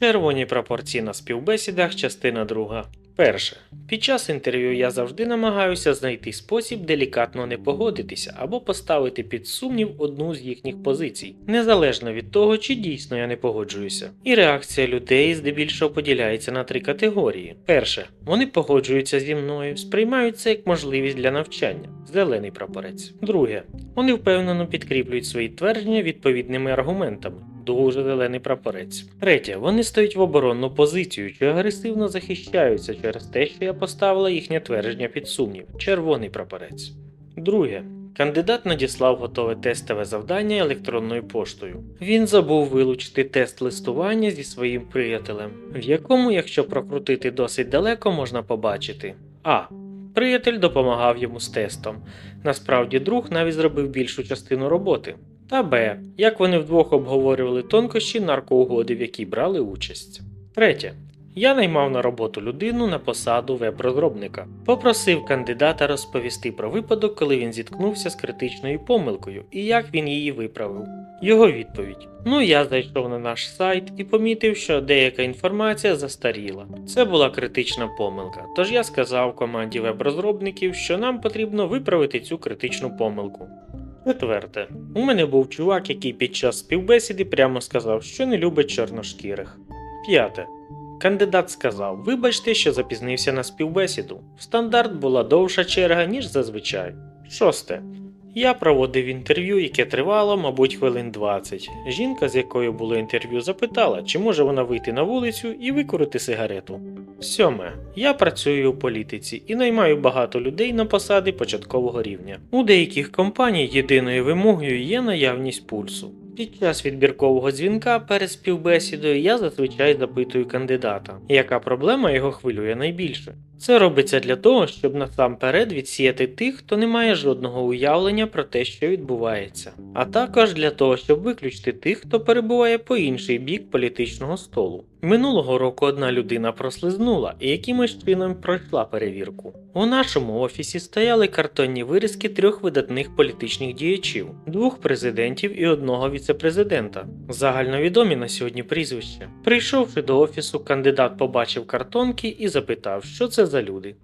Червоні прапорці на співбесідах, частина друга. Перше. Під час інтерв'ю я завжди намагаюся знайти спосіб делікатно не погодитися або поставити під сумнів одну з їхніх позицій, незалежно від того, чи дійсно я не погоджуюся. І реакція людей здебільшого поділяється на три категорії: перше, вони погоджуються зі мною, сприймають це як можливість для навчання зелений прапорець. Друге, вони впевнено підкріплюють свої твердження відповідними аргументами. Дуже зелений прапорець. Третє, вони стають в оборонну позицію чи агресивно захищаються через те, що я поставила їхнє твердження під сумнів. Червоний прапорець. Друге. Кандидат надіслав готове тестове завдання електронною поштою. Він забув вилучити тест листування зі своїм приятелем, в якому, якщо прокрутити досить далеко, можна побачити А. Приятель допомагав йому з тестом. Насправді друг навіть зробив більшу частину роботи. Та Б. Як вони вдвох обговорювали тонкощі наркоугоди, в якій брали участь. Третє. Я наймав на роботу людину на посаду веб-розробника. Попросив кандидата розповісти про випадок, коли він зіткнувся з критичною помилкою і як він її виправив. Його відповідь: Ну, я зайшов на наш сайт і помітив, що деяка інформація застаріла. Це була критична помилка. Тож я сказав команді веб-розробників, що нам потрібно виправити цю критичну помилку. Четверте, у мене був чувак, який під час співбесіди прямо сказав, що не любить чорношкірих. П'яте. Кандидат сказав: Вибачте, що запізнився на співбесіду. В стандарт була довша черга, ніж зазвичай. Шосте. Я проводив інтерв'ю, яке тривало, мабуть, хвилин 20. Жінка, з якою було інтерв'ю, запитала, чи може вона вийти на вулицю і викурити сигарету. Сьоме. Я працюю у політиці і наймаю багато людей на посади початкового рівня. У деяких компаній єдиною вимогою є наявність пульсу. Під час відбіркового дзвінка перед співбесідою я зазвичай запитую кандидата, яка проблема його хвилює найбільше. Це робиться для того, щоб насамперед відсіяти тих, хто не має жодного уявлення про те, що відбувається, а також для того, щоб виключити тих, хто перебуває по інший бік політичного столу. Минулого року одна людина прослизнула і якимось чином пройшла перевірку. У нашому офісі стояли картонні вирізки трьох видатних політичних діячів, двох президентів і одного віцепрезидента. Загальновідомі на сьогодні прізвища. Прийшовши до офісу, кандидат побачив картонки і запитав, що це за люди.